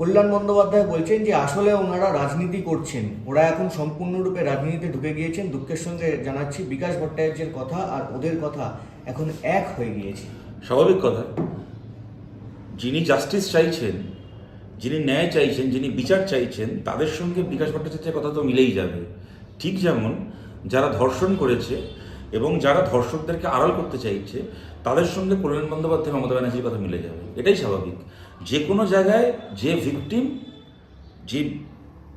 কল্যাণ বন্দ্যোপাধ্যায় বলছেন যে আসলে ওনারা রাজনীতি করছেন। ওরা এখন সম্পূর্ণরূপে রাজনীতিতে ঢুকে গিয়েছেন। দুঃখের সঙ্গে জানাচ্ছি বিকাশ ভট্টাচার্যের কথা আর ওদের কথা এখন এক হয়ে গিয়েছে। স্বাভাবিক কথা। যিনি জাস্টিস চাইছেন, যিনি ন্যায় চাইছেন, যিনি বিচার চাইছেন, তাদের সঙ্গে বিকাশ ভট্টাচার্যের কথা তো মিলেই যাবে। ঠিক যেমন যারা ধর্ষণ করেছে এবং যারা ধর্ষকদেরকে আড়াল করতে চাইছে, তাদের সঙ্গে কল্যাণ বন্দ্যোপাধ্যায়, মমতা ব্যানার্জির কথা মিলে যাবে। এটাই স্বাভাবিক। যে কোনো জায়গায় যে ভিকটিম যে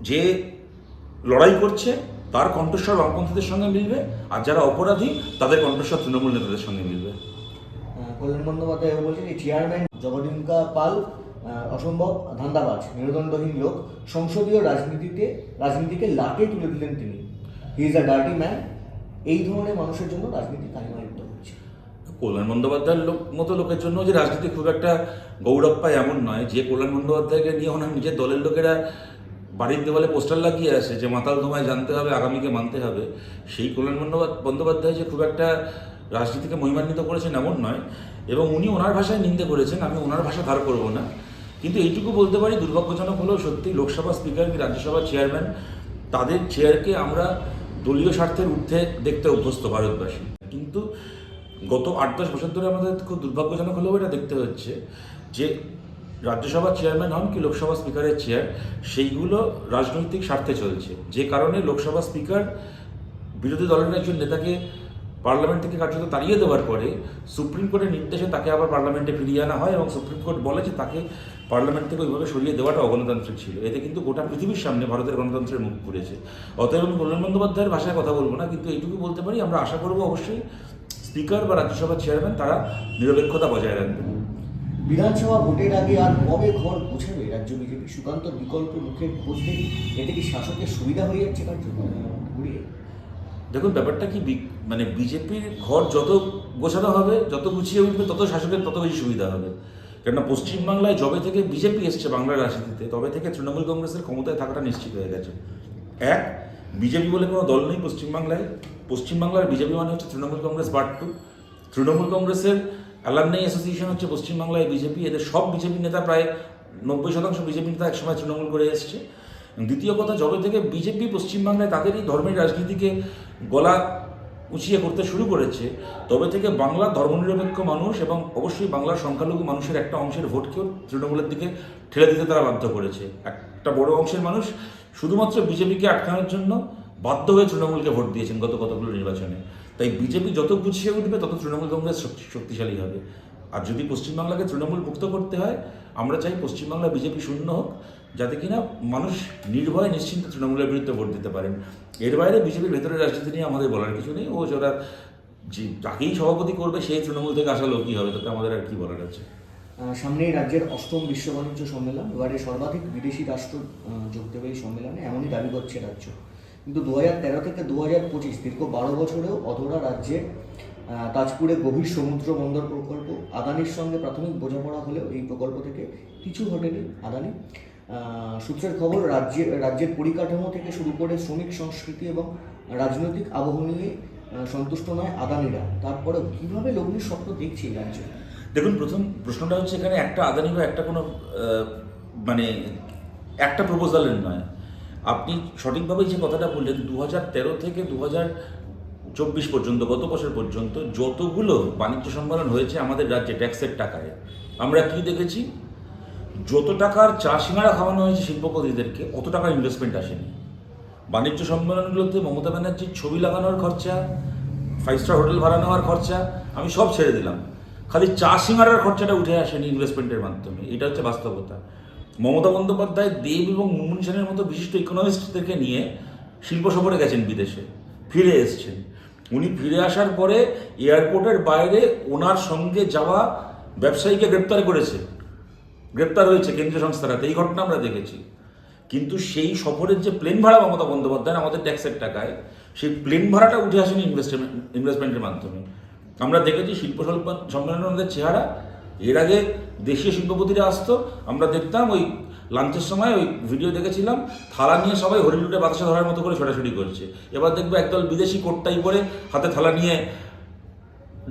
যে লড়াই করছে, তার কণ্ঠস্বর বামপন্থীদের সঙ্গে মিলবে, আর যারা অপরাধী, তাদের কণ্ঠস্বর তৃণমূল নেতাদের সঙ্গে মিলবে। কল্যাণ বন্দ্যোপাধ্যায় বলছেন যে চেয়ারম্যান জগদিনকা পাল অসম্ভব, ধান্দাবাজ, মেরুদণ্ডহীন লোক, সংসদীয় রাজনীতিতে, রাজনীতিকে লাটে তুলে দিলেন তিনি। He is a dirty man এই ধরনের মানুষের জন্য রাজনীতি কাহিমালিপ্ত হচ্ছে কল্যাণ বন্দ্যোপাধ্যায়ের লোক, মতো লোকের জন্য যে রাজনীতি খুব একটা গৌরব পায় এমন নয়। যে কল্যাণ বন্দ্যোপাধ্যায়কে নিয়ে ওনার নিজের দলের লোকেরা বাড়ির দেওয়ালে পোস্টার লাগিয়ে আসে যে মাতাল তোমায় জানতে হবে, আগামীকে মানতে হবে, সেই কল্যাণ বন্দ্যোপাধ্যায় যে খুব একটা রাজনীতিকে মহিমান্বিত করেছেন এমন নয়। এবং উনি ওনার ভাষায় নিন্দে করেছেন, আমি ওনার ভাষা ধার করব না। কিন্তু এইটুকু বলতে পারি, দুর্ভাগ্যজনক হলেও সত্যি লোকসভা স্পিকার কি রাজ্যসভার চেয়ারম্যান, তাদের চেয়ারকে আমরা দলীয় স্বার্থের ঊর্ধ্বে দেখতে অভ্যস্ত ভারতবাসী। কিন্তু গত আট দশ বছর ধরে আমাদের খুব দুর্ভাগ্যজনক হলেও এটা দেখতে হচ্ছে যে রাজ্যসভার চেয়ারম্যান হন কি লোকসভা স্পিকারের চেয়ার সেইগুলো রাজনৈতিক স্বার্থে চলছে। যে কারণে লোকসভা স্পিকার বিরোধী দলের একজন নেতাকে পার্লামেন্ট থেকে কার্যত তাড়িয়ে দেওয়ার পরে সুপ্রিম কোর্টের নির্দেশে তাকে আবার পার্লামেন্টে ফিরিয়ে আনা হয় এবং সুপ্রিম কোর্ট বলে যে তাকে পার্লামেন্ট থেকে ওইভাবে সরিয়ে দেওয়াটা অগণতান্ত্রিক ছিল। এতে কিন্তু গোটা পৃথিবীর সামনে ভারতের গণতন্ত্রের মুখ পুড়েছে অতএব আমি কল্যাণ বন্দ্যোপাধ্যায়ের ভাষায় কথা বলব না, কিন্তু এইটুকু বলতে পারি, আমরা আশা করব অবশ্যই স্পিকার বা রাজ্যসভার চেয়ারম্যান তারা নিরপেক্ষতা বজায় রাখবেন। বিধানসভা ভোটের আগে আর কবে ঘর গোছাবে? রাজ্য বিজেপি সুকান্ত বিকল্প মুখে নেই এতে কি শাসকের সুবিধা হয়ে যাচ্ছে কার্য দেখুন ব্যাপারটা কি মানে বিজেপির ঘর যত গোছানো হবে যত গুছিয়ে উঠবে তত শাসকের তত বেশি সুবিধা হবে। কেননা পশ্চিমবাংলায় যবে থেকে বিজেপি এসছে বাংলার রাজনীতিতে তবে থেকে তৃণমূল কংগ্রেসের ক্ষমতায় থাকাটা নিশ্চিত হয়ে গেছে। এক বিজেপি বলে কোনো দল নেই পশ্চিমবাংলায়। পশ্চিমবাংলার বিজেপি মানে হচ্ছে তৃণমূল কংগ্রেস পার্ট টু তৃণমূল কংগ্রেসের অ্যালামনাই অ্যাসোসিয়েশন হচ্ছে পশ্চিমবাংলায় বিজেপি। এদের সব বিজেপি নেতা প্রায় নব্বই শতাংশ বিজেপি নেতা একসময় তৃণমূল করে এসছে। দ্বিতীয় কথা, যবে থেকে বিজেপি পশ্চিমবাংলায় তাদেরই ধর্মের রাজনীতিকে গলা উঁচিয়ে করতে শুরু করেছে, তবে থেকে বাংলা ধর্মনিরপেক্ষ মানুষ এবং অবশ্যই বাংলার সংখ্যালঘু মানুষের একটা অংশের ভোটকেও তৃণমূলের দিকে ঠেলে দিতে তারা বাধ্য করেছে। একটা বড় অংশের মানুষ শুধুমাত্র বিজেপিকে আটকানোর জন্য বাধ্য হয়ে তৃণমূলকে ভোট দিয়েছেন গত কতগুলো নির্বাচনে। তাই বিজেপি যত গুছিয়ে উঠবে, তত তৃণমূল কংগ্রেস শক্তিশালী হবে। আর যদি পশ্চিমবাংলাকে তৃণমূল মুক্ত করতে হয়, আমরা চাই পশ্চিমবাংলা বিজেপি শূন্য হোক, যাতে কিনা মানুষ নির্ভয়ে নিশ্চিন্তে তৃণমূলের বিরুদ্ধে ভোট দিতে পারেন। এর বাইরে বিজেপির ভেতরের রাজনীতি নিয়ে আমাদের বলার কিছু নেই। ও যারা যে যাকেই সভাপতি করবে, সেই তৃণমূল থেকে আসা লোকই হবে। তাতে আমাদের আর কি বলার আছে? সামনেই রাজ্যের অষ্টম বিশ্ব বাণিজ্য সম্মেলন, এবারে সর্বাধিক বিদেশি রাষ্ট্র যোগ দেবে এই সম্মেলনে, এমনই দাবি করছে রাজ্য। কিন্তু দু হাজার তেরো থেকে দু হাজার পঁচিশ, দীর্ঘ বারো বছরেও অধরা রাজ্যে তাজপুরে গভীর সমুদ্র বন্দর প্রকল্প, আদানির সঙ্গে প্রাথমিক বোঝাপড়া হলেও এই প্রকল্প থেকে কিছু ঘটেনি আদানি। সূত্রের খবর, রাজ্যে, রাজ্যের পরিকাঠামো থেকে শুরু করে শ্রমিক সংস্কৃতি এবং রাজনৈতিক আবহ নিয়ে সন্তুষ্ট নয় আদানিরা। তারপরে কীভাবে লগ্নির স্বপ্ন দেখছে এই রাজ্য? দেখুন, প্রথম প্রশ্নটা হচ্ছে এখানে একটা আদানি বা একটা কোনো মানে একটা প্রপোজালের নয়। আপনি সঠিকভাবে যে কথাটা বললেন দু তেরো থেকে দু চব্বিশ পর্যন্ত, গত বছর পর্যন্ত যতগুলো বাণিজ্য সম্মেলন হয়েছে আমাদের রাজ্যে ট্যাক্সের টাকায়, আমরা কি দেখেছি? যত টাকার চা সিঙ্গারা খাওয়ানো হয়েছে শিল্পপতিদেরকে, অত টাকার ইনভেস্টমেন্ট আসেনি। বাণিজ্য সম্মেলনগুলোতে মমতা ব্যানার্জির ছবি লাগানোর খরচা ফাইভ স্টার হোটেল ভাড়া নেওয়ার খরচা, আমি সব ছেড়ে দিলাম। খালি চা সিঙ্গারার খরচাটা উঠে আসেনি ইনভেস্টমেন্টের মাধ্যমে। এটা হচ্ছে বাস্তবতা। মমতা বন্দ্যোপাধ্যায়, দেব এবং মুনমুন সেনের মতো বিশিষ্ট ইকোনমিস্টদেরকে নিয়ে শিল্প সফরে গেছেন বিদেশে, ফিরে এসছেন। উনি ফিরে আসার পরে এয়ারপোর্টের বাইরে ওনার সঙ্গে যাওয়া ব্যবসায়ীকে গ্রেপ্তার করেছে। গ্রেপ্তার হয়েছে কেন্দ্রীয় সংস্থারাতে এই ঘটনা আমরা দেখেছি। কিন্তু সেই সফরের যে প্লেন ভাড়া মমতা বন্দ্যোপাধ্যায় আমাদের ট্যাক্সের টাকায়, সেই প্লেন ভাড়াটা উঠে আসেনি ইনভেস্টমেন্ট ইনভেস্টমেন্টের মাধ্যমে। আমরা দেখেছি শিল্প সম্মেলনের আমাদের চেহারা। এর আগে দেশীয় শিল্পপতিরা আসতো, আমরা দেখতাম ওই লাঞ্চের সময় ওই ভিডিও দেখেছিলাম, থালা নিয়ে সবাই হরিলুটে বাতাসা ধরার মতো করে ছোটাছুটি করছে। এবার দেখব একদল বিদেশি কোটটাই পরে হাতে থালা নিয়ে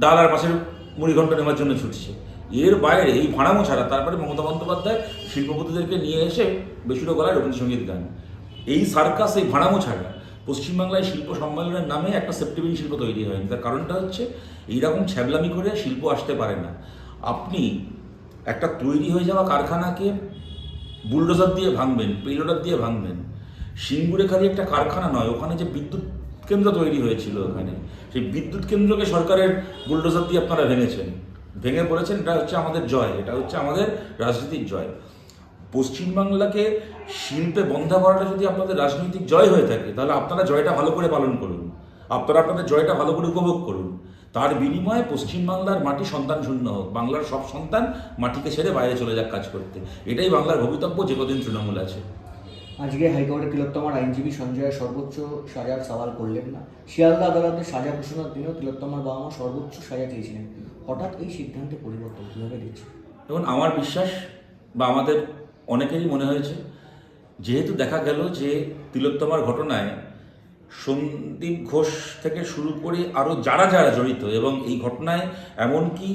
ডাল আর মাছের মুড়ি ঘন্ট নেওয়ার জন্য ছুটছে। এর বাইরে এই ভাড়ামো ছাড়া তারপরে মমতা বন্দ্যোপাধ্যায় শিল্পপতিদেরকে নিয়ে এসে বেসুরো গলায় রবীন্দ্রসঙ্গীত গান। এই সার্কাস, এই ভাড়ামো ছাড়া পশ্চিমবাংলায় শিল্প সম্মেলনের নামে একটা সেপ্টিবিন শিল্প তৈরি হয়নি তার কারণটা হচ্ছে, এইরকম ছ্যাবলামি করে শিল্প আসতে পারে না। আপনি একটা তৈরি হয়ে যাওয়া কারখানাকে বুলডোজার দিয়ে ভাঙবেন, পেলোডার দিয়ে ভাঙবেন। সিঙ্গুরে খালি একটা কারখানা নয়, ওখানে যে বিদ্যুৎ কেন্দ্র তৈরি হয়েছিল ওখানে, সেই বিদ্যুৎ কেন্দ্রকে সরকারের বুলডোজার দিয়ে আপনারা ভেঙেছেন। ভেঙে পড়েছেন, এটা হচ্ছে আমাদের জয়, এটা হচ্ছে আমাদের রাজনীতির জয়। পশ্চিমবাংলাকে শিল্পে বন্ধা করাটা যদি আপনাদের রাজনৈতিক জয় হয়ে থাকে তাহলে আপনারা জয়টা ভালো করে পালন করুন। আপনারা আপনাদের জয়টা ভালো করে উপভোগ করুন। তার বিনিময়ে পশ্চিমবাংলার মাটি সন্তান শূন্য হোক বাংলার সব সন্তান মাটিকে ছেড়ে বাইরে চলে যাক কাজ করতে। এটাই বাংলার ভবিতব্য যে কদিন তৃণমূল আছে। আজকে হাইকোর্টের তিলোত্তমার আইনজীবী সঞ্জয় সর্বোচ্চ সাজার সওয়াল করলেন না। শিয়ালদা আদালতে সাজা ঘোষণার দিনও তিলোত্তমার বাবা মা সর্বোচ্চ সাজা চেয়েছিলেন। হঠাৎ এই সিদ্ধান্তে পরিবর্তন কীভাবে দিচ্ছে এবং আমার বিশ্বাস বা আমাদের অনেকেরই মনে হয়েছে, যেহেতু দেখা গেল যে তিলোত্তমার ঘটনায় সন্দীপ ঘোষ থেকে শুরু করে আরও যারা যারা জড়িত এবং এই ঘটনায় এমনকি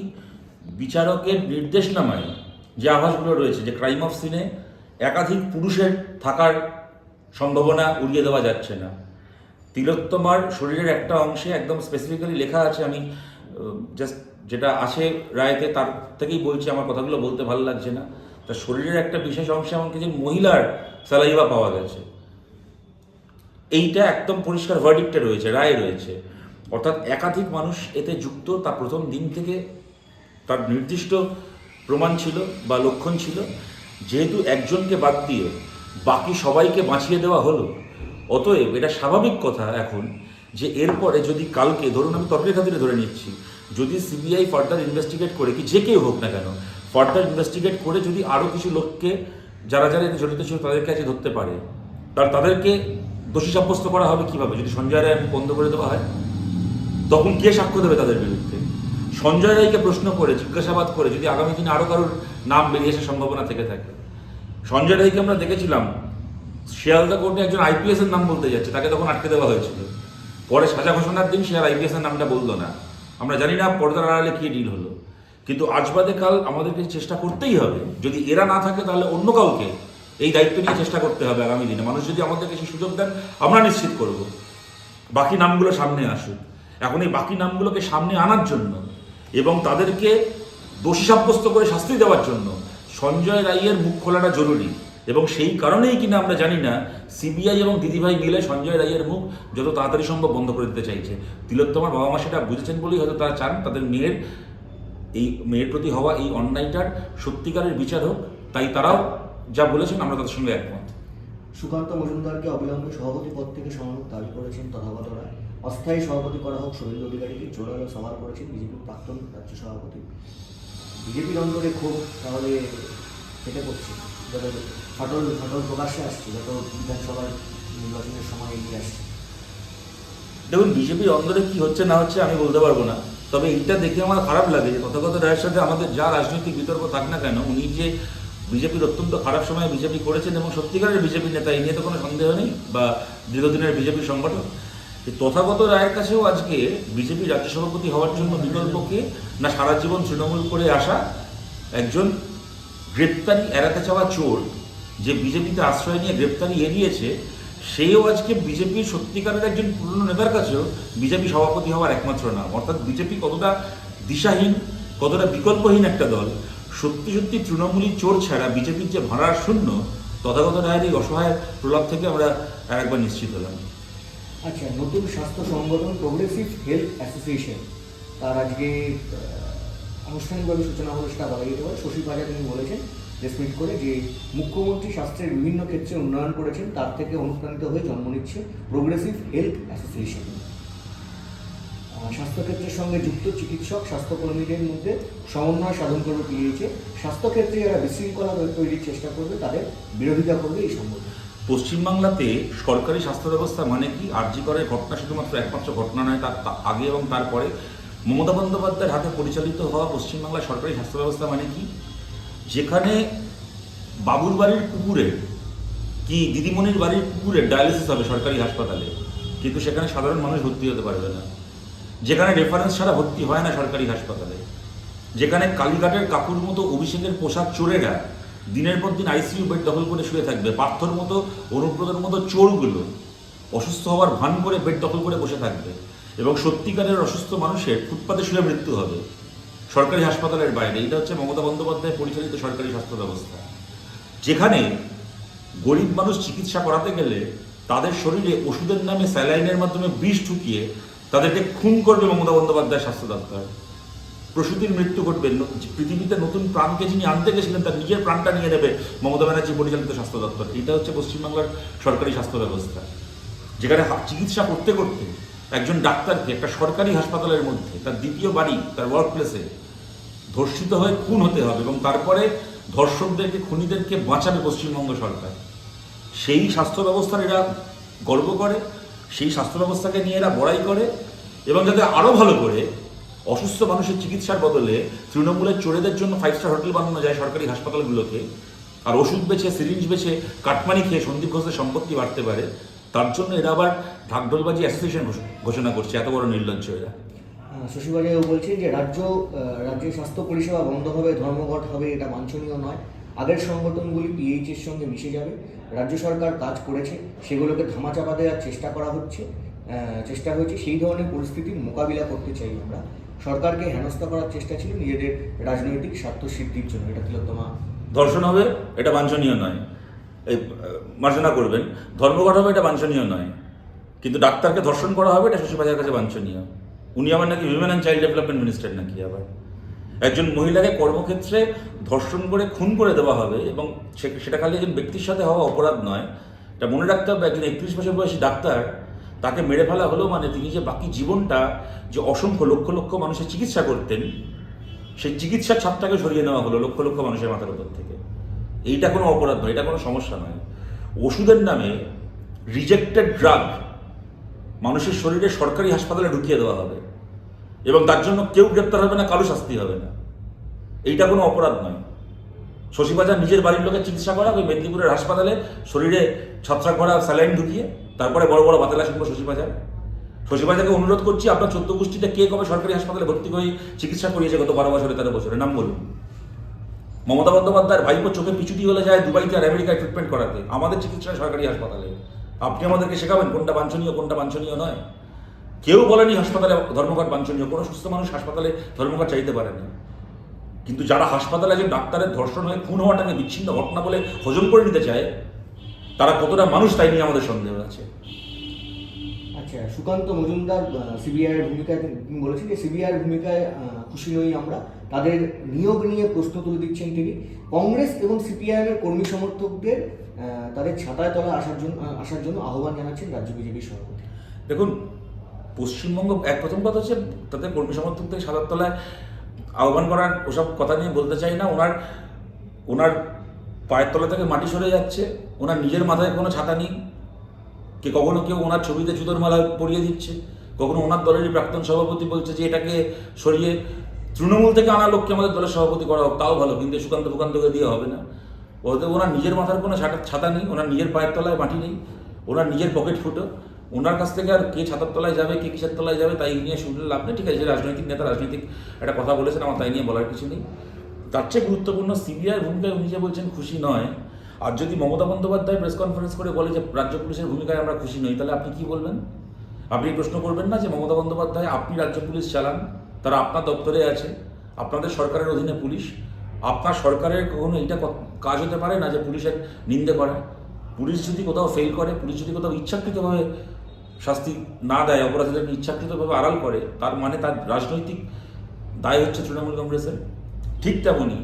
বিচারকের নির্দেশনামায় যে আভাসগুলো রয়েছে, যে ক্রাইম অফ সিনে একাধিক পুরুষের থাকার সম্ভাবনা উড়িয়ে দেওয়া যাচ্ছে না। তিলোত্তমার শরীরের একটা অংশে একদম স্পেসিফিক্যালি লেখা আছে, আমি জাস্ট যেটা আছে রায়তে তার থেকেই বলছি, আমার কথাগুলো বলতে ভালো লাগছে না। তার শরীরের একটা বিশেষ অংশে এমনকি যে মহিলার স্যালাইভা পাওয়া গেছে। এইটা একদম পরিষ্কার ভার্ডিক্টে রয়েছে, রায় রয়েছে। অর্থাৎ একাধিক মানুষ এতে যুক্ত, তা প্রথম দিন থেকে তার নির্দিষ্ট প্রমাণ ছিল বা লক্ষণ ছিল। যেহেতু একজনকে বাদ দিয়ে বাকি সবাইকে বাঁচিয়ে দেওয়া হলো, অতএব এটা স্বাভাবিক কথা এখন যে এরপরে যদি কালকে, ধরুন আমি তর্কের খাতিরে ধরে নিচ্ছি, যদি সিবিআই ফার্দার ইনভেস্টিগেট করে, কি যে কেউ হোক না কেন ফার্দার ইনভেস্টিগেট করে যদি আরও কিছু লোককে যারা যারা এতে জড়িত ছিল তাদের কাছে ধরতে পারে তার তাদেরকে দোষী সাব্যস্ত করা হবে কীভাবে? যদি সঞ্জয় রায় বন্ধ করে দেওয়া হয়, তখন কে সাক্ষ্য দেবে তাদের বিরুদ্ধে? সঞ্জয় রায়কে প্রশ্ন করে, জিজ্ঞাসাবাদ করে, যদি আগামী দিনে আরও কারোর নাম বেরিয়ে আসার সম্ভাবনা থেকে থাকে। সঞ্জয় রায়কে আমরা দেখেছিলাম, শিয়ালদা কোর্টে একজন আইপিএস এর নাম বলতে যাচ্ছে, তাকে তখন আটকে দেওয়া হয়েছিল। পরে সাজা ঘোষণার দিন সে আর আইপিএস এর নামটা বলল না। আমরা জানি না পর্দার আড়ালে কি ডিল হলো। কিন্তু আজ বাদে কাল আমাদেরকে চেষ্টা করতেই হবে। যদি এরা না থাকে, তাহলে অন্য কাউকে এই দায়িত্ব নিয়ে চেষ্টা করতে হবে আগামী দিনে। মানুষ যদি আমাদেরকে সেই সুযোগ দেন, আমরা নিশ্চিত করব। বাকি নামগুলো সামনে আসুক। এখন এই বাকি নামগুলোকে সামনে আনার জন্য এবং তাদেরকে দোষী সাব্যস্ত করে শাস্তি দেওয়ার জন্য সঞ্জয় রায়ের মুখ খোলাটা জরুরি। এবং সেই কারণেই কিনা আমরা জানি না, সিবিআই এবং দিদিভাই মিলে সঞ্জয় রায়ের মুখ যত তাড়াতাড়ি সম্ভব বন্ধ করে দিতে চাইছে। তিলোত্তমার বাবা মা সেটা বুঝেছেন বলেই হয়তো তারা চান, তাদের মেয়ের এই মেয়ের প্রতি হওয়া এই অন্যায়টার সত্যিকারের বিচার হোক তাই তারাও যা বলেছেন আমরা তাদের সঙ্গে একমত। সুকান্ত মজুমদারকে অবিলম্বে সভাপতি পদ থেকে সমানোর দাবি করেছেন তথাগত রায় অস্থায়ী সভাপতি করা হোক শহীদ অধিকারীকে জোরালো সওয়াল করেছেন বিজেপির প্রাক্তন রাজ্য সভাপতি। বিজেপির অন্তরে ক্ষোভ তাহলে ফেটে পড়ছে যত ফাটল ফাটল প্রকাশ্যে আসছে যত বিধানসভার নির্বাচনের সময় এগিয়ে আসছে। দেখুন বিজেপির অন্তরে কি হচ্ছে না হচ্ছে আমি বলতে পারব না। তবে এইটা দেখে আমার খারাপ লাগে যে তথাগত রায়ের সাথে আমাদের যা রাজনৈতিক বিতর্ক থাক না কেন, উনি যে বিজেপির অত্যন্ত খারাপ সময়ে বিজেপি করেছেন এবং সত্যিকারের বিজেপি নেতা এই নিয়ে তো কোনো সন্দেহ নেই, বা দীর্ঘদিনের বিজেপির সংগঠন তথাগত রায়ের কাছেও আজকে বিজেপি রাজ্য সভাপতি হওয়ার জন্য বিকল্পকে না সারা জীবন তৃণমূল করে আসা একজন গ্রেপ্তারি এড়াতে চাওয়া চোর, যে বিজেপিতে আশ্রয় নিয়ে গ্রেপ্তারি এড়িয়েছে সেও আজকে বিজেপির সত্যিকারের একজন পুরনো নেতার কাছেও বিজেপি সভাপতি হওয়ার একমাত্র নাম। অর্থাৎ বিজেপি কতটা দিশাহীন, কতটা বিকল্পহীন একটা দল, সত্যি সত্যি তৃণমূলী চোর ছাড়া বিজেপির যে ভাড়ার শূন্য, তথাগত রায়ের এই অসহায় প্রলাপ থেকে আমরা আর একবার নিশ্চিত হলাম। আচ্ছা নতুন স্বাস্থ্য সংগঠন প্রোগ্রেসিভ হেলথ অ্যাসোসিয়েশন তার আজকে আনুষ্ঠানিকভাবে সূচনা হলো সেটা বলা যেতে পারে। শশী পাজা তিনি বলেছেন প্রেসমিট করে যে মুখ্যমন্ত্রী স্বাস্থ্যের বিভিন্ন ক্ষেত্রে উন্নয়ন করেছেন, তার থেকে অনুপ্রাণিত হয়ে জন্ম নিচ্ছে প্রোগ্রেসিভ হেলথ অ্যাসোসিয়েশন স্বাস্থ্যক্ষেত্রের সঙ্গে যুক্ত চিকিৎসক, স্বাস্থ্যকর্মীদের মধ্যে সমন্বয় সাধন করবে পিএইচে স্বাস্থ্যক্ষেত্রে যারা বিশৃঙ্খলা তৈরির চেষ্টা করবে, তাদের বিরোধিতা করবে এই সংগঠন পশ্চিমবাংলাতে সরকারি স্বাস্থ্য ব্যবস্থা মানে কি? আরজি করের ঘটনা শুধুমাত্র একমাত্র ঘটনা নয় তার আগে এবং তারপরে। মমতা বন্দ্যোপাধ্যায়ের হাতে পরিচালিত হওয়া পশ্চিমবাংলার সরকারি স্বাস্থ্য ব্যবস্থা মানে কি? যেখানে বাবুর বাড়ির কুকুরের কি দিদিমণির বাড়ির কুকুরের ডায়ালিসিস হবে সরকারি হাসপাতালে, কিন্তু সেখানে সাধারণ মানুষ ভর্তি হতে পারবে না। যেখানে রেফারেন্স ছাড়া ভর্তি হয় না সরকারি হাসপাতালে। যেখানে কালীঘাটের কাকুর মতো অভিষেকের পোশাক চোরেরা দিনের পর দিন আইসিইউ বেড দখল করে শুয়ে থাকবে, পার্থর মতো অনুব্রতের মতো চোরগুলো অসুস্থ হওয়ার ভান করে বেড দখল করে বসে থাকবে। এবং সত্যিকারের অসুস্থ মানুষের ফুটপাতে শুয়ে মৃত্যু হবে। সরকারি হাসপাতালের বাইরে। এটা হচ্ছে মমতা বন্দ্যোপাধ্যায় পরিচালিত সরকারি স্বাস্থ্য ব্যবস্থা। যেখানে গরিব মানুষ চিকিৎসা করাতে গেলে তাদের শরীরে ওষুধের নামে স্যালাইনের মাধ্যমে বিষ ঢুকিয়ে তাদেরকে খুন করবে মমতা বন্দ্যোপাধ্যায় স্বাস্থ্য দপ্তর। প্রসূতির মৃত্যু ঘটবে। পৃথিবীতে নতুন প্রাণকে যিনি আনতে গেছিলেন, তার নিজের প্রাণটা নিয়ে নেবে মমতা ব্যানার্জি পরিচালিত স্বাস্থ্য দপ্তর। এটা হচ্ছে পশ্চিমবাংলার সরকারি স্বাস্থ্য ব্যবস্থা। যেখানে চিকিৎসা করতে করতে একজন ডাক্তারকে একটা সরকারি হাসপাতালের মধ্যে, তার দ্বিতীয় বাড়ি, তার ওয়ার্ক প্লেসে ধর্ষিত হয়ে খুন হতে হবে এবং তারপরে ধর্ষকদেরকে, খুনিদেরকে বাঁচাবে পশ্চিমবঙ্গ সরকার। সেই স্বাস্থ্য ব্যবস্থার এরা গর্ব করে, সেই স্বাস্থ্য ব্যবস্থাকে নিয়ে এরা বড়াই করে এবং যাতে আরও ভালো করে অসুস্থ মানুষের চিকিৎসার বদলে তৃণমূলের চোরেদের জন্য ফাইভ স্টার হোটেল বানানো যায় সরকারি হাসপাতালগুলোকে, আর ওষুধ বেছে সিরিঞ্জ বেছে, কাটমানি খেয়ে সন্দীপ ঘোষের সম্পত্তি বাড়তে পারে, তার জন্য এরা আবার ঢাকঢোলবাজি অ্যাসোসিয়েশন ঘোষণা করছে, এত বড় নির্লজ্জ এরা। শশীবাজারও বলছে যে রাজ্য রাজ্যের স্বাস্থ্য পরিষেবা বন্ধ হবে ধর্মঘট হবে এটা বাঞ্ছনীয় নয়। আগের সংগঠনগুলি পিএইচের সঙ্গে মিশে যাবে। রাজ্য সরকার কাজ করেছে, সেগুলোকে ধামাচাপা দেওয়ার চেষ্টা করা হচ্ছে চেষ্টা হয়েছে। সেই ধরনের পরিস্থিতির মোকাবিলা করতে চাই আমরা। সরকারকে হেনস্থা করার চেষ্টা ছিল নিজেদের রাজনৈতিক স্বার্থ সিদ্ধির জন্য। এটা তিলোত্তমা ধর্ষণ হবে, এটা বাঞ্ছনীয় নয়। এই মার্জনা করবেন। ধর্মঘট হবে, এটা বাঞ্ছনীয় নয়। কিন্তু ডাক্তারকে ধর্ষণ করা হবে, এটা শশীবাজার কাছে বাঞ্ছনীয়। উনি আবার নাকি women and child development minister নাকি আবার। একজন মহিলাকে কর্মক্ষেত্রে ধর্ষণ করে, খুন করে দেওয়া হবে এবং সেটা খালি একজন ব্যক্তির সাথে হওয়া অপরাধ নয়। এটা মনে রাখতে হবে, একজন একত্রিশ বছর বয়সী ডাক্তার, তাকে মেরে ফেলা হলো মানে তিনি যে বাকি জীবনটা যে অসংখ্য লক্ষ লক্ষ মানুষের চিকিৎসা করতেন, সেই চিকিৎসার ছাপটাকে সরিয়ে নেওয়া হলো লক্ষ লক্ষ মানুষের মাথার উপর থেকে। এইটা কোনো অপরাধ নয়, এটা কোনো সমস্যা নয়। ওষুধের নামে রিজেক্টেড ড্রাগ মানুষের শরীরে সরকারি হাসপাতালে ঢুকিয়ে দেওয়া হবে। এবং তার জন্য কেউ গ্রেপ্তার হবে না, কারও শাস্তি হবে না। এইটা কোনো অপরাধ নয়। শশীবাজার নিজের বাড়ির লোকের চিকিৎসা করা, ওই মেদিনীপুরের হাসপাতালে শরীরে ছত্রাক ভরা স্যালাইন ঢুকিয়ে তারপরে বড় বড় বাতালা শুনব শশীবাজার। শশীবাজারকে অনুরোধ করছি, আপনার চোদ্দ গোষ্ঠীতে কে কবে সরকারি হাসপাতালে ভর্তি হয়ে চিকিৎসা করিয়েছে গত বারো বছরে, তেরো বছরে? নাম বলুন। মমতা বন্দ্যোপাধ্যায়ের ভাইপো চোখে পিছুটি হলে যায় দুবাইতে আর আমেরিকায় ট্রিটমেন্ট করাতে। আমাদের চিকিৎসা সরকারি হাসপাতালে। আপনি আমাদেরকে শেখাবেন কোনটা বাঞ্ছনীয় কোনটা বাঞ্ছনীয় নয়। কেউ বলেনি হাসপাতালে ধর্মঘট বাঞ্ছনীয়। কোনো সুস্থ মানুষ হাসপাতালে ধর্মঘট চাইতে পারে না। কিন্তু যারা হাসপাতালে একজন ডাক্তারের ধর্ষণ হয়ে খুন হওয়াটাকে বিচ্ছিন্ন ঘটনা বলে হজম করে নিতে চায় তারা কতটা মানুষ তাই নিয়ে আমাদের সন্দেহ আছে? আচ্ছা সুকান্ত মজুমদার সিবিআইয়ের ভূমিকায় তিনি বলেছেন যে সিবিআইয়ের ভূমিকায় খুশি নই আমরা। তাদের নিয়োগ নিয়ে প্রশ্ন তুলে দিচ্ছেন তিনি। কংগ্রেস এবং সিপিআইএমের কর্মী সমর্থকদের তাদের ছাতায় তলায় আসার জন্য আসার জন্য আহ্বান জানাচ্ছেন রাজ্য বিজেপি সভাপতি। দেখুন পশ্চিমবঙ্গ, এক প্রথম কথা হচ্ছে তাদের কর্মী সমর্থকদের সাদার তলায় আহ্বান করার ওসব কথা নিয়ে বলতে চাই না। ওনার ওনার পায়ের তলা থেকে মাটি সরে যাচ্ছে। ওনার নিজের মাথায় কোনো ছাতা নেই। কে কখনো কেউ ওনার ছবিতে জুতোর মালা পরিয়ে দিচ্ছে। কখনো ওনার দলেরই প্রাক্তন সভাপতি বলছে যে এটাকে সরিয়ে তৃণমূল থেকে আনা লোককে আমাদের দলের সভাপতি করা হোক, তাও ভালো, কিন্তু সুকান্ত ফুকান্তকে দিয়ে হবে না। ওদের ওনার নিজের মাথার কোনো ছাতা নেই, ওনার নিজের পায়ের তলায় মাটি নেই, ওনার নিজের পকেট ফুটো। ওনার কাছ থেকে আর কে ছাতার তলায় যাবে, কে কিসের তলায় যাবে, তাই নিয়ে শুনলে লাভ নেই। ঠিক আছে, যে রাজনৈতিক নেতা, রাজনৈতিক একটা কথা বলেছেন, আমার তাই নিয়ে বলার কিছু নেই। তার চেয়ে গুরুত্বপূর্ণ সিবিআই ভূমিকায় উনি যে বলছেন, খুশি নয়। আর যদি মমতা বন্দ্যোপাধ্যায় প্রেস কনফারেন্স করে বলে যে রাজ্য পুলিশের ভূমিকায় আমরা খুশি নই, তাহলে আপনি কি বলবেন? আপনি প্রশ্ন করবেন না যে মমতা বন্দ্যোপাধ্যায়, আপনি রাজ্য পুলিশ চালান, তারা আপনার দপ্তরে আছে, আপনাদের সরকারের অধীনে পুলিশ। আপনার সরকারের কখনো এইটা কাজ হতে পারে না যে পুলিশের নিন্দে করা। পুলিশ যদি কোথাও ফেল করে, পুলিশ যদি কোথাও ইচ্ছাকৃতভাবে শাস্তি না দেয় অপরাধীদেরকে ইচ্ছাকৃতভাবে আড়াল করে, তার মানে তার রাজনৈতিক দায় হচ্ছে তৃণমূল কংগ্রেসের। ঠিক তেমনই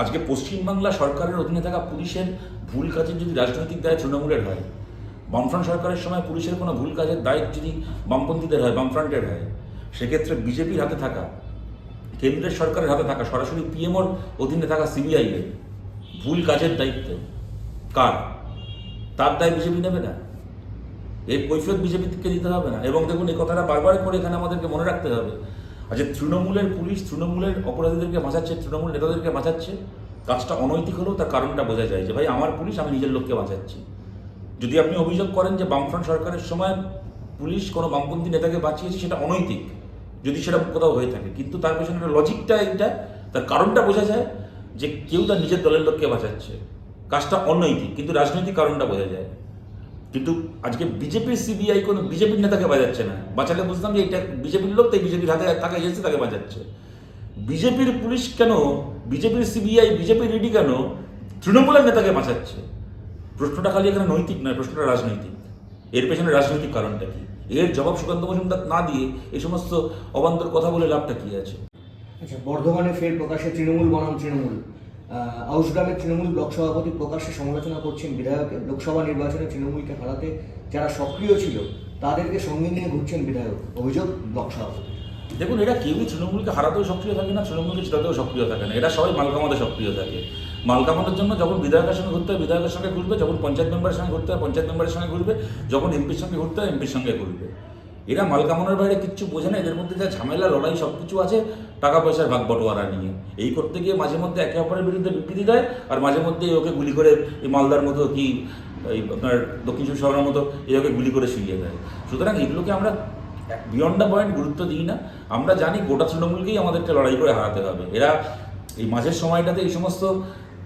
আজকে পশ্চিমবাংলা সরকারের অধীনে থাকা পুলিশের ভুল কাজের যদি রাজনৈতিক দায় তৃণমূলের হয়, বামফ্রন্ট সরকারের সময় পুলিশের কোনো ভুল কাজের দায় যদি বামপন্থীদের হয়, বামফ্রন্টের হয়, সেক্ষেত্রে বিজেপির হাতে থাকা, কেন্দ্রের সরকারের হাতে থাকা, সরাসরি পিএমওর অধীনে থাকা সিবিআইয়ের ভুল কাজের দায়িত্ব কার? তার দায় বিজেপি নেবে না? এর কৈফিয়ত বিজেপিকে দিতে হবে না। এবং দেখুন, এই কথাটা বারবার করে এখানে আমাদেরকে মনে রাখতে হবে আর যে তৃণমূলের পুলিশ, তৃণমূলের অপরাধীদেরকে বাঁচাচ্ছে, তৃণমূল নেতাদেরকে বাঁচাচ্ছে, কাজটা অনৈতিক হলেও তার কারণটা বোঝা যায় যে, ভাই, আমার পুলিশ, আমি নিজের লোককে বাঁচাচ্ছি। যদি আপনি অভিযোগ করেন যে বামফ্রন্ট সরকারের সময় পুলিশ কোনো বামপন্থী নেতাকে বাঁচিয়েছে, সেটা অনৈতিক, যদি সেটা কোথাও হয়ে থাকে। কিন্তু তার পেছনে একটা লজিকটা এইটা, তার কারণটা বোঝা যায় যে কেউ তার নিজের দলের লোককে বাঁচাচ্ছে। কাজটা অনৈতিক, কিন্তু রাজনৈতিক কারণটা বোঝা যায়। কিন্তু আজকে বিজেপির সিবিআই কোনো বিজেপির নেতাকে বাজাচ্ছে না। বাঁচালে বুঝতাম যে এটা বিজেপির লোক, তাই বিজেপির হাতে তাকে এসেছে তাকে বাঁচাচ্ছে বিজেপির পুলিশ কেন, বিজেপির সিবিআই, বিজেপির ইডি কেন তৃণমূলের নেতাকে বাঁচাচ্ছে? প্রশ্নটা খালি এখানে নৈতিক নয়, প্রশ্নটা রাজনৈতিক। এর পেছনে রাজনৈতিক কারণটা কি? এর জবাব সুকান্ত মজুমদার না দিয়ে এই সমস্ত অবান্তর কথা বলে লাভটা কি আছে? আচ্ছা বর্ধমানে ফের প্রকাশ্যে তৃণমূল বনাম তৃণমূল। আউসগ্রামের তৃণমূল ব্লক সভাপতি প্রকাশ্যে সমালোচনা করছেন বিধায়কের লোকসভা নির্বাচনে তৃণমূলকে হারাতে যারা সক্রিয় ছিল, তাদেরকে সঙ্গে নিয়ে ঘুরছেন বিধায়ক। অভিযোগ ব্লক সভাপতি। দেখুন, এরা কেউই তৃণমূলকে হারাতেও সক্রিয় থাকে না, তৃণমূলকে জেতাতেও সক্রিয় থাকে না। এরা সবাই মালকামাতে সক্রিয় থাকে। মাল কামানোর জন্য যখন বিধায়কের সঙ্গে ঘুরতে হয়, বিধায়কের সঙ্গে ঘুরবে, যখন পঞ্চায়েত মেম্বারের সঙ্গে ঘুরতে হয়, পঞ্চায়েত মেম্বারের সঙ্গে ঘুরবে, যখন এমপির সঙ্গে ঘুরতে হয়, এমপির সঙ্গে ঘুরবে। এরা মাল কামানোর বাইরে কিচ্ছু বোঝে না, এদের মধ্যে যা ঝামেলা, লড়াই সব কিছু আছে, টাকা পয়সার ভাগ বটোয়ারা নিয়ে। এই করতে গিয়ে মাঝে মধ্যে একে অপরের বিরুদ্ধে বিবৃতি দেয়, আর মাঝে মধ্যে ওকে গুলি করে এই মালদার মতো কি, এই আপনার দক্ষিণ চব্বিশ পরগনার মতো এই ওকে গুলি করে শুইয়ে দেয়। সুতরাং এগুলোকে আমরা বিয়ন্ড দ্য পয়েন্ট গুরুত্ব দিই না। আমরা জানি গোটা তৃণমূলকেই আমাদেরকে লড়াই করে হারাতে হবে। এরা এই মাঝের সময়টাতে এই সমস্ত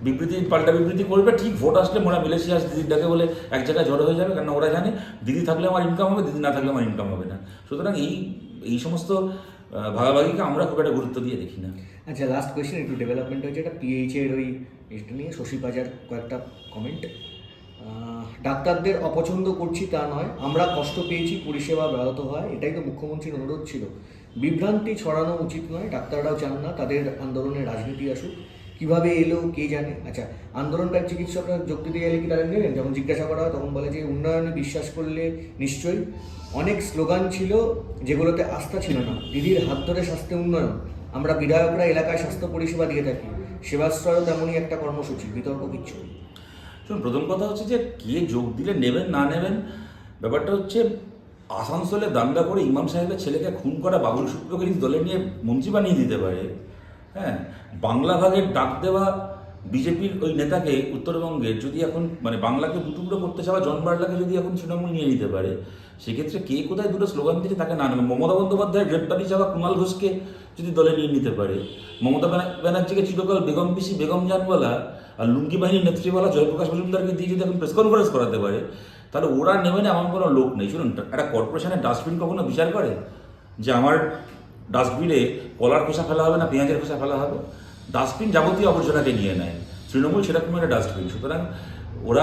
বিবৃতি, পাল্টা বিবৃতি করবে, ঠিক ভোট আসলে মোরা মিলেছি আস দিদির ডাকে বলে এক জায়গায় জড়ো হয়ে যাবে কারণ ওরা জানে দিদি থাকলে আমার ইনকাম হবে, দিদি না থাকলে আমার ইনকাম হবে না। সুতরাং এই এই সমস্ত ভাগাভাগিকে আমরা খুব একটা গুরুত্ব দিয়ে দেখি না। আচ্ছা লাস্ট কোয়েশ্চেন একটু ডেভেলপমেন্ট হয়েছে, এটা পিএইচ এর ওই এটা নিয়ে শশী বাজার কয়েকটা কমেন্ট ডাক্তারদের অপছন্দ করছি তা নয়, আমরা কষ্ট পেয়েছি, পরিষেবা ব্যাহত হয়, এটাই তো মুখ্যমন্ত্রীর অনুরোধ ছিল। বিভ্রান্তি ছড়ানো উচিত নয়, ডাক্তাররাও চান না, তাদের আন্দোলনে রাজনীতি আসুক। কীভাবে এলো, কে জানে? আচ্ছা আন্দোলনকারী চিকিৎসকরা যোগ দিতে গেলে কি তারা নেবেন যখন জিজ্ঞাসা করা হয়, তখন বলে যে, উন্নয়নে বিশ্বাস করলে নিশ্চয়ই। অনেক স্লোগান ছিল, যেগুলোতে আস্থা ছিল না। দিদির হাত ধরে স্বাস্থ্য উন্নয়ন। আমরা বিধায়করা এলাকায় স্বাস্থ্য পরিষেবা দিয়ে থাকি। সেবাশ্রয়ও তেমনই একটা কর্মসূচি, বিতর্ক কিচ্ছু। শুনুন, প্রথম কথা হচ্ছে যে, কে যোগ দিলে নেবেন, না নেবেন? ব্যাপারটা হচ্ছে, আসানসোলে দাঙ্গা করে ইমাম সাহেবের ছেলেকে খুন করা বাবুল শুক্রকে দলে নিয়ে মন্ত্রী বানিয়ে দিতে পারে। হ্যাঁ বাংলা ভাগের ডাক দেওয়া বিজেপির ওই নেতাকে উত্তরবঙ্গের যদি এখন মানে বাংলাকে দুটুকরো করতে চাওয়া জন বার্লাকে যদি এখন তৃণমূল নিয়ে নিতে পারে, সেক্ষেত্রে কে কোথায় দুটো স্লোগান দিচ্ছে তাকে না মমতা বন্দ্যোপাধ্যায়ের গ্রেপ্তারি চাওয়া কুণাল ঘোষকে যদি দলে নিয়ে নিতে পারে, মমতা ব্যানা- ব্যানার্জিকে চিরকাল বেগম পিসি, বেগম জানওয়ালা আর লুঙ্গি বাহিনীর নেত্রীওয়ালা জয়প্রকাশ মজুমদারকে দিয়ে যদি এখন প্রেস কনফারেন্স করাতে পারে, তাহলে ওরা নেবে না এমন কোনো লোক নেই। শুনুন, একটা কর্পোরেশনের ডাস্টবিন কখনো বিচার করে? যে আমার ডাস্টবিনে কলার খোসা ফেলা হবে না, পেঁয়াজের খোসা ফেলা হবে। ডাস্টবিন যাবতীয় আবর্জনাকে নিয়ে নেয়। তৃণমূল সেরকম একটা ডাস্টবিন। সুতরাং ওরা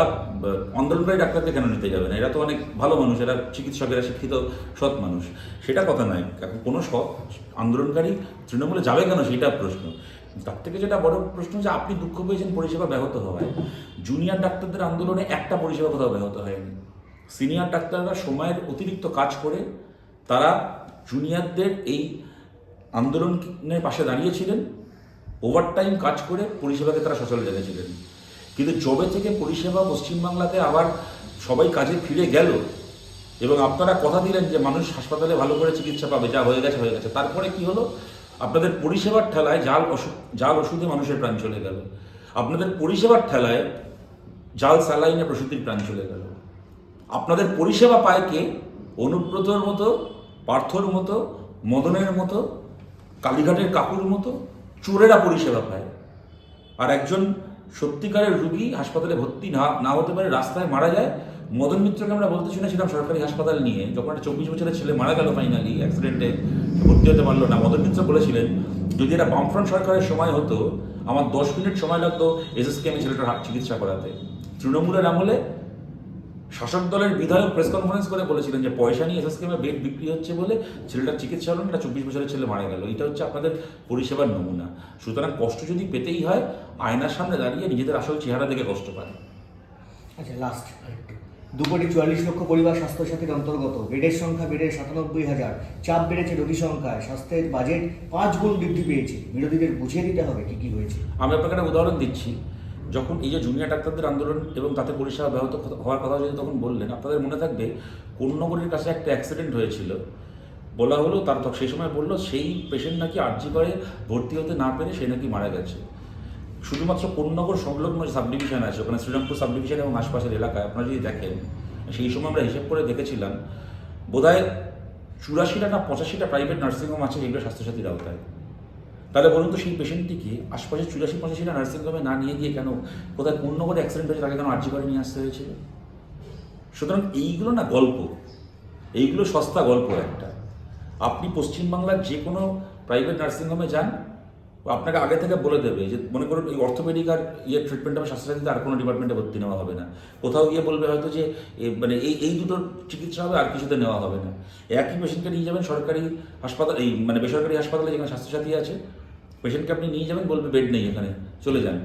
আন্দোলনকারী ডাক্তারকে কেন নিতে যাবে না? এরা তো অনেক ভালো মানুষ, এরা চিকিৎসকেরা শিক্ষিত, সৎ মানুষ। সেটা কথা নয়। এখন কোনো সৎ আন্দোলনকারী তৃণমূলে যাবে কেন সেটা প্রশ্ন। তার থেকে যেটা বড় প্রশ্ন যে আপনি দুঃখ পেয়েছেন পরিষেবা ব্যাহত হওয়ায়। জুনিয়র ডাক্তারদের আন্দোলনে একটা পরিষেবা কোথাও ব্যাহত হয়নি। সিনিয়র ডাক্তাররা সময়ের অতিরিক্ত কাজ করে তারা জুনিয়রদের এই আন্দোলনের পাশে দাঁড়িয়েছিলেন ওভারটাইম কাজ করে পরিষেবাকে তারা সচল রেখেছিলেন কিন্তু জবে থেকে পরিষেবা পশ্চিমবাংলাতে আবার সবাই কাজে ফিরে গেল, এবং আপনারা কথা দিলেন যে মানুষ হাসপাতালে ভালো করে চিকিৎসা পাবে, যা হয়ে গেছে হয়ে গেছে। তারপরে কি হলো? আপনাদের পরিষেবার ঠেলায় জাল ওষুধ জাল ওষুধে মানুষের প্রাণ চলে গেল। আপনাদের পরিষেবার ঠেলায় জাল স্যালাইনে প্রসূতির প্রাণ চলে গেল। আপনাদের পরিষেবা পায় কে? অনুব্রতর মতো, পার্থর মতো, মদনের মতো কালীঘাটের কাকুর মতো চোরেরা পরিষেবা পায়। আর একজন সত্যিকারের রুগী হাসপাতালে ভর্তি না না হতে পারে রাস্তায় মারা যায়, মদন মিত্রকে আমরা বলতে শুনেছিলাম সরকারি হাসপাতাল নিয়ে, যখন একটা চব্বিশ বছরের ছেলে মারা গেল ফাইনালি অ্যাক্সিডেন্টে ভর্তি হতে পারল না। মদন মিত্র বলেছিলেন, যদি এটা বামফ্রন্ট সরকারের সময় হতো, আমার দশ মিনিট সময় লাগতো এসএসকেএমে ছেলেটার হাত চিকিৎসা করাতে। তৃণমূলের আমলে শাসক দলের বিধায়ক প্রেস কনফারেন্স করে বলেছিলেন যে পয়সা নিয়ে এসএসকেমে বেড বিক্রি হচ্ছে বলে ছেলেটার চিকিৎসা হলো না এটা চব্বিশ বছরের ছেলে মারা গেল। এটা হচ্ছে আপনাদের পরিষেবার নমুনা। সুতরাং কষ্ট যদি পেতেই হয় আয়নার সামনে দাঁড়িয়ে নিজেদের আসল চেহারা দেখে কষ্ট পায় আচ্ছা লাস্ট দু কোটি চুয়াল্লিশ লক্ষ পরিবার স্বাস্থ্যসাথীর অন্তর্গত। বেডের সংখ্যা বেড়ে সাতানব্বই হাজার। চাপ বেড়েছে রোগী সংখ্যায়। স্বাস্থ্যের বাজেট পাঁচ গুণ বৃদ্ধি পেয়েছে। বিরোধীদের বুঝিয়ে দিতে হবে কি কি হয়েছে। আমি আপনাকে একটা উদাহরণ দিচ্ছি। যখন এই যে জুনিয়র ডাক্তারদের আন্দোলন এবং তাতে পরিষেবা ব্যাহত হওয়ার কথা যদি তখন বললেন, আপনাদের মনে থাকবে কোন্নগরের কাছে একটা অ্যাক্সিডেন্ট হয়েছিল। বলা হলো তার সেই সময় বলল, সেই পেশেন্ট নাকি আর্জি করে ভর্তি হতে না পেরে সে নাকি মারা গেছে। শুধুমাত্র কোন্নগর সংলগ্ন যে সাব আছে, ওখানে শ্রীরামপুর সাবডিভিশন এবং আশপাশের এলাকায় আপনারা যদি দেখেন, সেই সময় আমরা হিসেব করে দেখেছিলাম, বোধহয় চুরাশিটা না পঁচাশিটা প্রাইভেট নার্সিংহোম আছে যেগুলো স্বাস্থ্যসাথীর আওতায়। তাহলে বলুন তো সেই পেশেন্টটিকে আশপাশে চুরাশি পঁচাশিটা নার্সিংহোমে না নিয়ে গিয়ে কেন? কোথায় অন্য করে অ্যাক্সিডেন্ট হয়েছে তাকে কেন আর্জি করে নিয়ে আসতে হয়েছিল? সুতরাং এইগুলো না গল্প। এইগুলো সস্তা গল্প একটা। আপনি পশ্চিমবাংলার যে কোনো প্রাইভেট নার্সিংহোমে যান আপনাকে আগে থেকে বলে দেবে যে, মনে করুন এই অর্থোপেডিক আর ইয়ে ট্রিটমেন্ট হবে স্বাস্থ্যসাথীতে আর কোনো ডিপার্টমেন্টে ভর্তি নেওয়া হবে না। কোথাও গিয়ে বলবে হয়তো যে মানে এই এই দুটোর চিকিৎসা হবে, আর কিছুতে নেওয়া হবে না। একই পেশেন্টকে নিয়ে যাবেন সরকারি হাসপাতাল, এই মানে বেসরকারি হাসপাতালে যেখানে স্বাস্থ্যসাথী আছে পেশেন্টকে আপনি নিয়ে যাবেন, বলবে বেড নেই এখানে, চলে যান।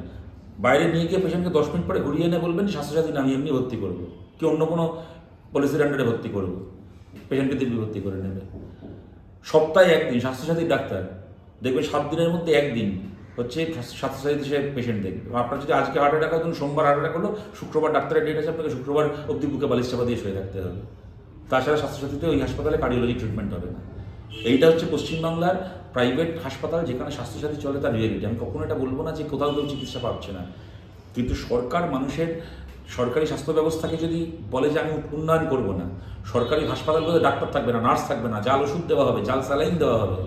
বাইরে নিয়ে গিয়ে পেশেন্টকে দশ মিনিট পরে ঘুরিয়ে এনে বলবেন, স্বাস্থ্যসাথী আমি এমনি ভর্তি করব। কি অন্য কোনো পলিসির আন্ডারে ভর্তি করব? পেশেন্টকে দিব্যি ভর্তি করে নেবে। সপ্তাহে একদিন স্বাস্থ্যসাথীর ডাক্তার, দেখবেন সাত দিনের মধ্যে একদিন হচ্ছে স্বাস্থ্যসাথী সে পেশেন্ট দেখবে। আপনার যদি আজকে হার্ট অ্যাটাক হয় সোমবার হার্ট অ্যাটাক হলো, শুক্রবার ডাক্তারের ডেট আছে, আপনাকে শুক্রবার অব্দি বুকে বালিশ চাপা দিয়ে শুয়ে থাকতে হবে। তাছাড়া স্বাস্থ্যসাথীতে ওই হাসপাতালে কার্ডিওলজি ট্রিটমেন্ট হবে না। এইটা হচ্ছে পশ্চিমবাংলার প্রাইভেট হাসপাতাল যেখানে স্বাস্থ্যসাথী চলে তার রিয়েলিটি। আমি কখনো এটা বলব না যে কোথাও কেউ চিকিৎসা পাচ্ছে না। কিন্তু সরকার মানুষের সরকারি স্বাস্থ্য ব্যবস্থাকে যদি বলে যে আমি উন্নয়ন করব না, সরকারি হাসপাতালগুলোতে ডাক্তার থাকবে না, নার্স থাকবে না, জাল ওষুধ দেওয়া হবে, জাল স্যালাইন দেওয়া হবে,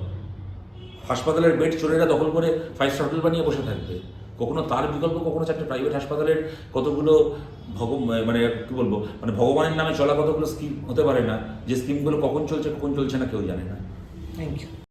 হাসপাতালের বেড চোরেরা দখল করে ফাইভ স্টার হোটেল বানিয়ে বসে থাকবে। কখনো তার বিকল্প কখনো চারটে প্রাইভেট হাসপাতালের কতগুলো ভগ মানে কী বলব মানে ভগবানের নামে চলা কতগুলো স্কিম হতে পারে না, যে স্কিমগুলো কখন চলছে কখন চলছে না কেউ জানে না। Thank you